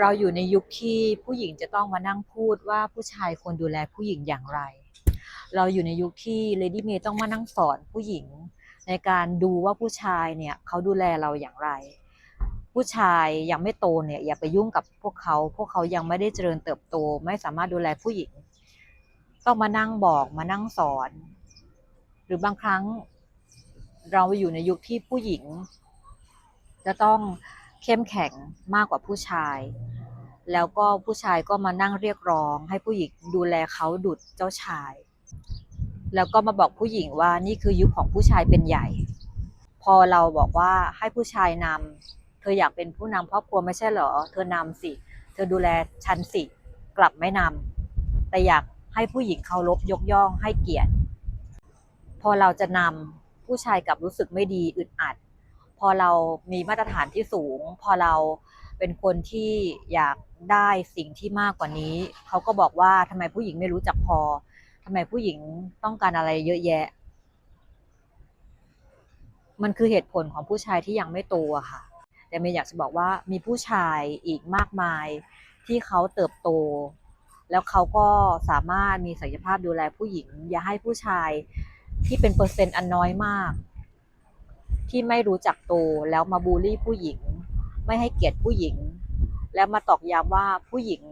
เราอยู่ในยุคที่ผู้หญิงจะต้องมานั่งพูดว่าผู้ชายควรดูแลผู้หญิงอย่างไร เราอยู่ในยุคที่เลดี้เมย์ต้องมานั่งสอนผู้หญิง ในการดูว่าผู้ชายเนี่ยเขาดูแลเราอย่างไร ผู้ชายยังไม่โตเนี่ยอย่าไปยุ่งกับพวกเขา พวกเขายังไม่ได้เจริญเติบโต ไม่สามารถดูแลผู้หญิง ต้องมานั่งบอกมานั่งสอน หรือบางครั้ง เราอยู่ในยุคที่ผู้หญิง จะต้อง เข้มแข็งมากกว่าผู้ชาย แล้วก็ผู้ชายก็มานั่งเรียกร้อง ให้ผู้หญิงดูแลเขาดุดเจ้าชาย แล้วก็มาบอกผู้หญิงว่านี่คือยุคของผู้ชายเป็นใหญ่ พอเราบอกว่าให้ผู้ชายนำเธออยากเป็นผู้นำครอบครัวไม่ใช่เหรอ เธอนำสิ เธอดูแลฉันสิกลับไม่นำแต่อยากให้ผู้หญิงเคารพยกย่องให้เกียรติ พอเราจะนำผู้ชายกลับรู้สึกไม่ดีอึดอัด อเรามีมาตรฐานที่สูง พอเราเป็นคนที่อยากได้สิ่งที่มากกว่านี้ เขาก็บอกว่าทำไมผู้หญิงไม่รู้จักพอทำไมผู้หญิงต้องการอะไรเยอะแยะ มันคือเหตุผลของผู้ชายที่ยังไม่โตอะค่ะ แต่เมย์อยากจะบอกว่ามีผู้ชายอีกมากมายที่เขาเติบโต แล้วเขาก็สามารถมีศักยภาพดูแลผู้หญิง อย่าให้ผู้ชายที่เป็นเปอร์เซ็นต์อันน้อยมาก ที่ไม่รู้จักโตแล้วมาบูลลี่ผู้หญิง ไม่ให้เกียรติผู้หญิง แล้วมาตอกย้ำว่าผู้หญิง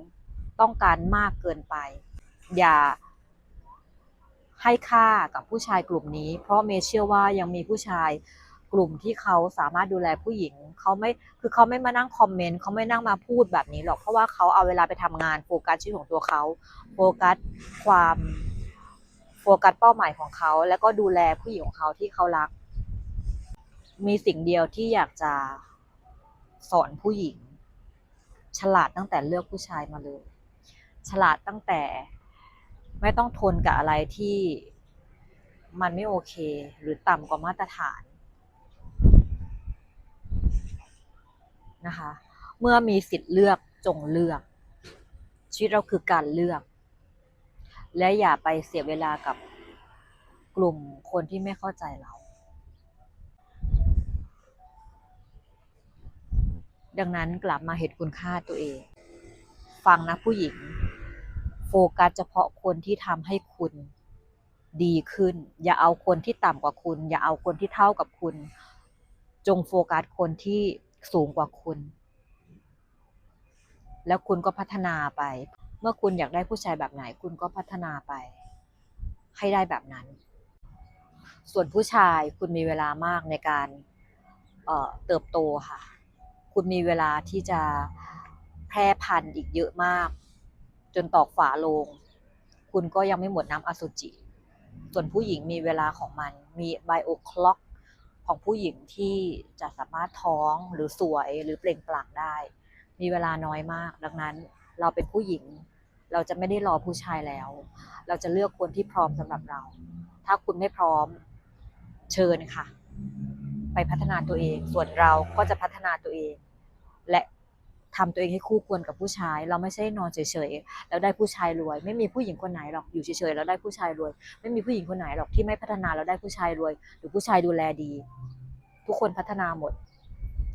ต้องการมากเกินไป อย่าให้ค่ากับผู้ชายกลุ่มนี้ เพราะเมเชื่อว่ายังมีผู้ชายกลุ่มที่เขาสามารถดูแลผู้หญิงเขาไม่คือเขาไม่มานั่งคอมเมนต์เขาไม่นั่งมาพูดแบบนี้หรอกเพราะว่าเขาเอาเวลาไปทำงานโฟกัสชีวิตของตัวเขาโฟกัสความโฟกัสเป้าหมายของเขา แล้วก็ดูแลผู้หญิงของเขาที่เขารัก มีสิ่งเดียวที่อยากจะสอนผู้หญิง ฉลาดตั้งแต่เลือกผู้ชายมาเลย ฉลาดตั้งแต่ไม่ต้องทนกับอะไรที่มันไม่โอเค หรือต่ำกว่ามาตรฐานนะคะ เมื่อมีสิทธิ์เลือกจงเลือก ชีวิตเราคือการเลือก และอย่าไปเสียเวลากับกลุ่มคนที่ไม่เข้าใจเรา ดังนั้นกลับมาเหตุคุณค่าตัวเอง ฟังนะผู้หญิง โฟกัสเฉพาะคนที่ทำให้คุณดีขึ้น อย่าเอาคนที่ต่ำกว่าคุณ อย่าเอาคนที่เท่ากับคุณ จงโฟกัสคนที่สูงกว่าคุณ แล้วคุณก็พัฒนาไป เมื่อคุณอยากได้ผู้ชายแบบไหน คุณก็พัฒนาไป ให้ได้แบบนั้น ส่วนผู้ชายคุณมีเวลามากในการเเติบโตค่ะ คุณมีเวลาที่จะแพร่พันธุ์อีกเยอะมาก จนตอกฝาลง คุณก็ยังไม่หมดน้ำอสุจิ ส่วนผู้หญิงมีเวลาของมัน มีไบโอคล็อกของผู้หญิงที่จะสามารถท้องหรือสวยหรือเปล่งปลั่งได้ มีเวลาน้อยมาก ดังนั้นเราเป็นผู้หญิง เราจะไม่ได้รอผู้ชายแล้ว เราจะเลือกคนที่พร้อมสำหรับเรา ถ้าคุณไม่พร้อมเชิญค่ะ ไปพัฒนาตัวเอง ส่วนเราก็จะพัฒนาตัวเอง และทำตัวเองให้คู่ควรกับผู้ชาย เราไม่ใช่นอนเฉยๆแล้วได้ผู้ชายรวย ไม่มีผู้หญิงคนไหนหรอกอยู่เฉยๆแล้วได้ผู้ชายรวย ไม่มีผู้หญิงคนไหนหรอกที่ไม่พัฒนาแล้วได้ผู้ชายรวย หรือผู้ชายดูแลดี ทุกคนพัฒนาหมด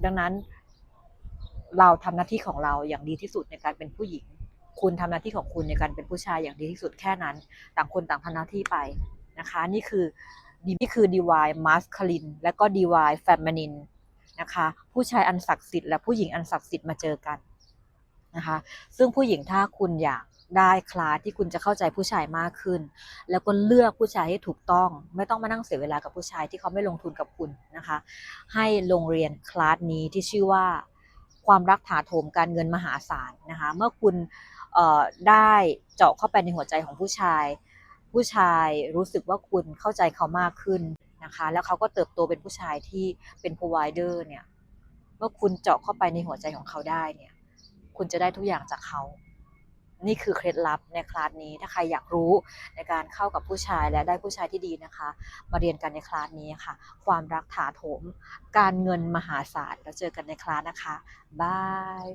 ดังนั้น เราทำหน้าที่ของเราอย่างดีที่สุดในการเป็นผู้หญิง คุณทำหน้าที่ของคุณในการเป็นผู้ชายอย่างดีที่สุดแค่นั้น ต่างคนต่างทำหน้าที่ไปนะคะ นี่คือ นี่คือ divine masculine และก็ divine feminine นะคะ ผู้ชายอันศักดิ์สิทธิ์และผู้หญิงอันศักดิ์สิทธิ์มาเจอกันนะคะ ซึ่งผู้หญิงถ้าคุณอยากได้คลาสที่คุณจะเข้าใจผู้ชายมากขึ้น แล้วก็เลือกผู้ชายให้ถูกต้อง ไม่ต้องมานั่งเสียเวลากับผู้ชายที่เขาไม่ลงทุนกับคุณนะคะ ให้โรงเรียนคลาสนี้ที่ชื่อว่าความรักถาโถมการเงินมหาศาลนะคะ เมื่อคุณได้เจาะเข้าไปในหัวใจของผู้ชาย ผู้ชายรู้สึกว่าคุณเข้าใจเขามากขึ้นนะคะ แล้วเขาก็เติบโตเป็นผู้ชายที่เป็น provider เนี่ยเมื่อคุณเจาะเข้าไปในหัวใจของเขาได้เนี่ย คุณจะได้ทุกอย่างจากเขา นี่คือเคล็ดลับในคลาสนี้ ถ้าใครอยากรู้ในการเข้ากับผู้ชายและได้ผู้ชายที่ดีนะคะ มาเรียนกันในคลาสนี้ค่ะ ความรักถาโถม การเงินมหาศาล แล้วเจอกันในคลาสนะคะ บาย